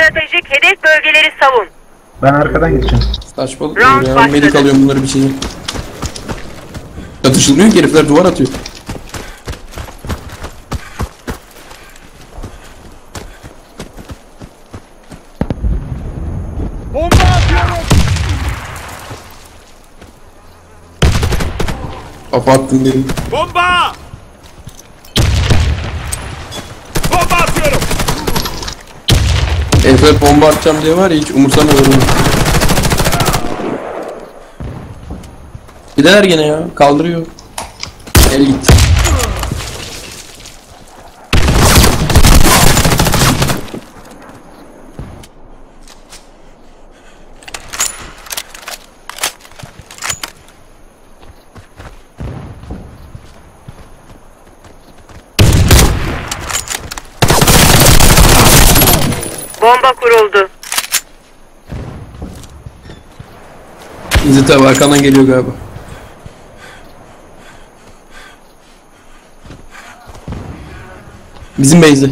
stratejik hedef bölgeleri savun. Ben arkadan gideceğim. Saçmalık Round ya. başladı. Medik alıyorum bunları bir şey. Çatışılmıyor ki herifler duvar atıyor. Bomba atıyorum. Dedim. Bomba atıyorum. Herifler bomba atacağım diye var ya hiç umursamıyorlar onu. Gider gene ya. Kaldırıyor. El gitti. Bomba kuruldu. İzzet abi arkandan geliyor galiba. Bizim base'de.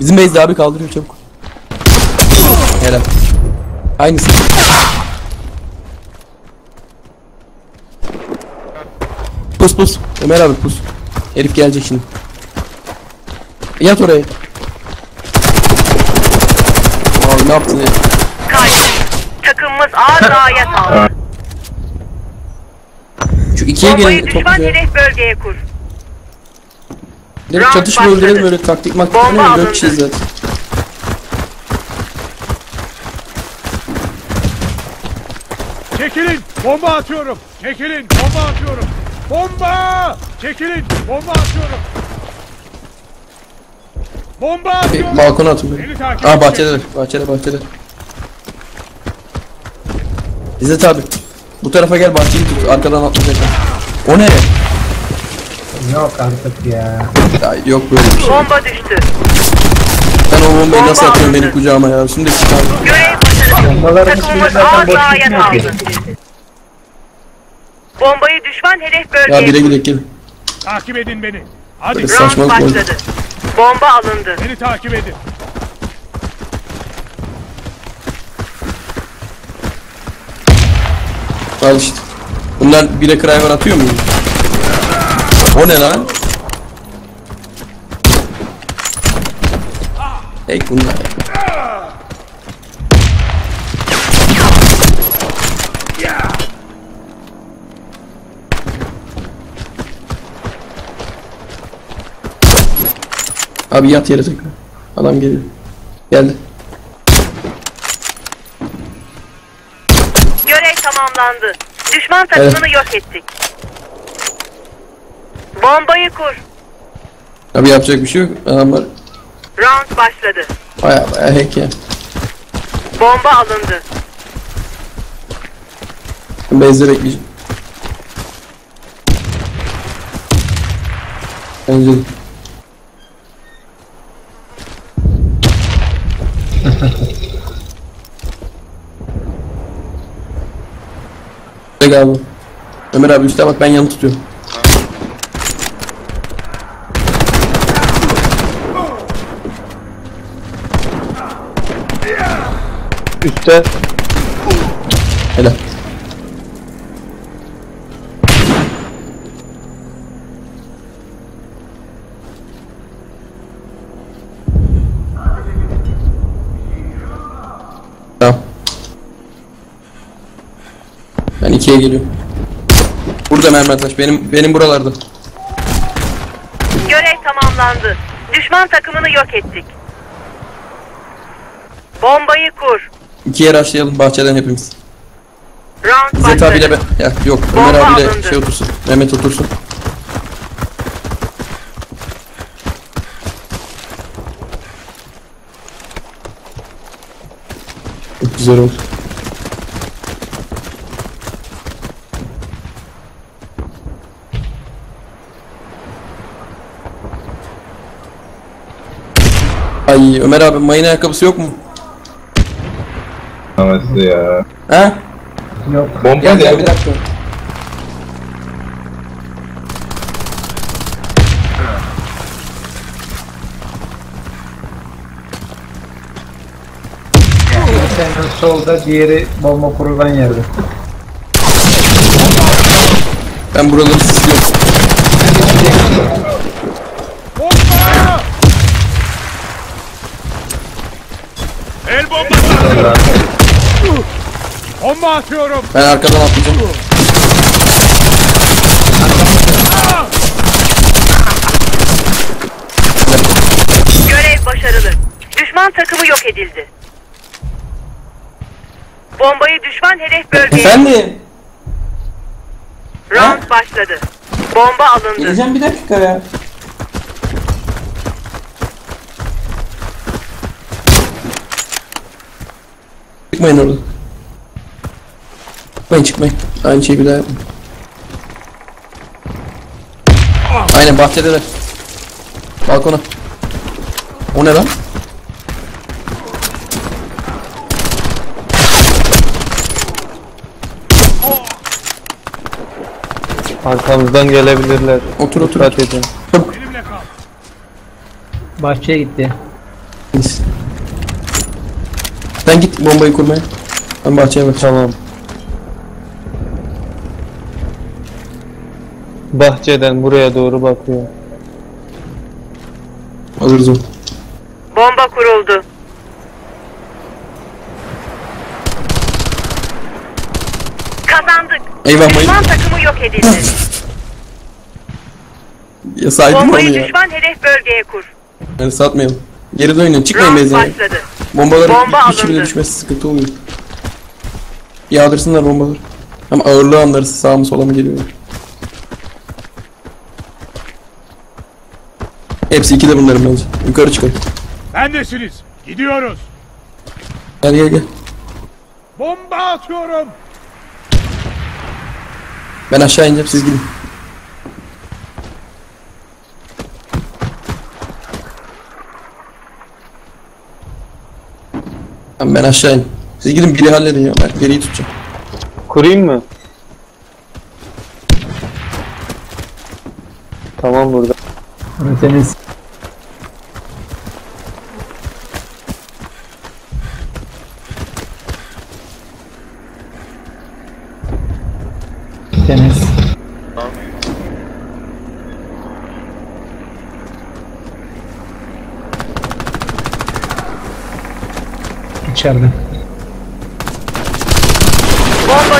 Bizim base'de abi kaldırıyor çabuk. Helal. Aynısı. Pus pus. Ömer abi pus. Herif gelecek şimdi. Yat oraya. Abi ne yaptın ya? Kaç. Takımımız ağır A'ya saldırdı. Şu ikiye gelin düşman topluca. hedef bölgeye kur. Direkt Round çatışma başladı. öldürelim öyle taktik maktik Bomba alındı. Dört kişiyiz zaten. Çekilin. Bomba atıyorum. Çekilin. Bomba atıyorum. Bomba! Çekilin. Bomba atıyorum. Bomba atıyorum. balkona atın Beni beni. Aa bahçedeler. Bahçede bahçede. İzzet abi. Bu tarafa gel bahçeyi tut. Arkadan atlayacaklar. O ne? Yok artık ya. Ya, yok böyle bir şey. Bomba düştü. Ben o bombayı nasıl Bomba atıyorum benim kucağıma ya. Şimdi çıkar. Görev başarılı. Bombaların hiçbiri Takımımız zaten ağır boş A'ya gitmiyor ki. saldırdı. Bombayı düşman hedef Ya bölgeye bire kur. gidelim gelin. Takip edin beni. Hadi. Böyle saçmalık oldu. Bomba alındı. Beni takip edin. Al işte. Bunlar bire driver atıyor mu? O ne lan? Hey bunlar. Abi yat yere tekrar. Adam geliyor. Geldi. Görev tamamlandı. Düşman takımını yok ettik. Bombayı kur. Abi yapacak bir şey yok. Adamlar Round başladı. baya baya hack ya. Bomba alındı. Ben base'de bekleyeceğim. Bence de. Gel abi. Ömer abi üstte bak ben yanı tutuyorum. Üstte. Helal. Tamam. Ben ikiye geliyorum. Burada mermer taş. Benim benim buralarda. Görev tamamlandı. Düşman takımını yok ettik. Bombayı kur. İkiye rushlayalım bahçeden hepimiz. Round İzzet başladı. abiyle ben... Ya yok Bomba Ömer abiyle alındı. şey otursun. Mehmet otursun. Oldu. Ay Ömer abi mayın ayakkabısı yok mu? Nasıl ya? Ha? Yok. Bomba Gel gel bir dakika. Hemen solda, diğeri bomba kurulan yerde. Ben buraları sisliyorum. Bomba! El bombası! Bomba atıyorum. Ben arkadan atlayacağım. Görev başarılı. Düşman takımı yok edildi. Bombayı düşman hedef bölgeye... Efendim? Round başladı. Bomba alındı. Geleceğim bir dakika ya. Çıkmayın orada. Çıkmayın çıkmayın. Aynı şeyi bir daha yapmayın. Aynen bahçedeler. Balkona. O ne lan? Arkamızdan gelebilirler. Otur otur. Dikkat edin. Çabuk. Benimle kal. Bahçeye gitti. Biz. Sen git bombayı kurmaya. Ben bahçeye bak. Tamam. Bahçeden buraya doğru bakıyor. Alırız onu. Bomba kuruldu. Kazandık. Eyvah mayın. Düşman takımı yok edildi. Ya saydım onu Bombayı ya. düşman hedef bölgeye kur. Yani satmayalım. Geri dönün. Çıkmayın Round bezine. başladı. Bombaların Bomba alındı. düşmesi sıkıntı oluyor. Yağdırsınlar bombaları. Ama ağırlığı anlarız sağ mı sola mı geliyorlar. Hepsi iki de bunların bence. Yukarı çıkın. Bendesiniz. Gidiyoruz. Gel gel gel. Bomba atıyorum. Ben aşağı ineceğim siz gidin. Tamam ben aşağı in. Siz gidin biri halledin ya. Ben geriyi tutacağım. Kurayım mı? Tamam burada. Burası İçeride. Bomba.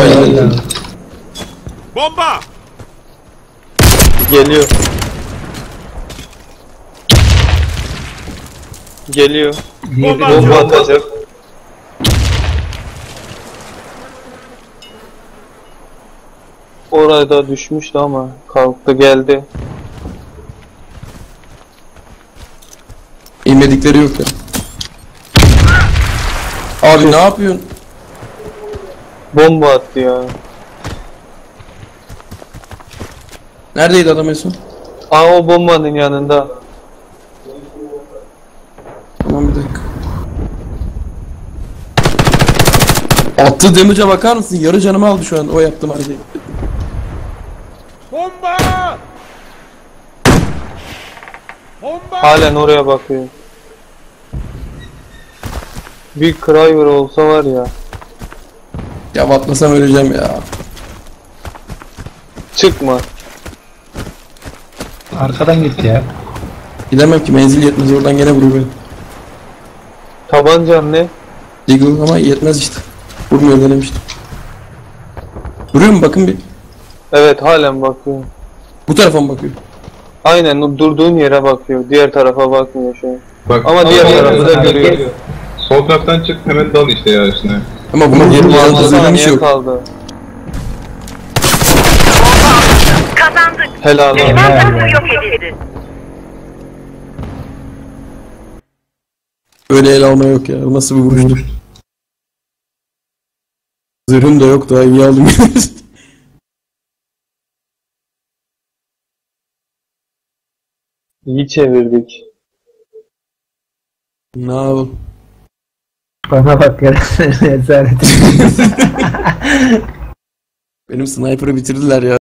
Aynen. Bomba! Geliyor. Geliyor. Bomba! Bomba atacak. Orada düşmüştü ama kalktı geldi. İnmedikleri yok ya. Abi ne yapıyorsun? Bomba attı ya. Neredeydi adam en son? Aa o bombanın yanında. Tamam bir dakika. Attığı damage'a bakar mısın? Yarı canımı aldı şu an o yaptığım hareket. Bomba! Bomba! Halen oraya bakıyor. Bir Cryver olsa var ya. Ya atlasam öleceğim ya. Çıkma. arkadan gitti ya. Gidemem ki menzil yetmez oradan gene vuruyor beni. Tabancan ne? Deagle ama yetmez işte. Vurmuyor denemiştim. Vuruyor mu bakın bir. Evet halen bakıyor. Bu tarafa mı bakıyor? Aynen durduğun yere bakıyor. Diğer tarafa bakmıyor şu an. Bak, Ama diğer Aa, tarafı da görüyor. Sol taraftan çık hemen dal işte ya üstüne. Ama bunun yerini 20 yalnız öyle bir şey saniye yok. kaldı. Kazandık. Helal olsun. Düşman takımı yok edildi. Öyle el alma yok ya. Nasıl bir vuruştur? Zırhım da yok daha iyi aldım. İyi çevirdik. ne yapalım? Bana bak ya. Rezalet. Benim sniper'ı bitirdiler ya.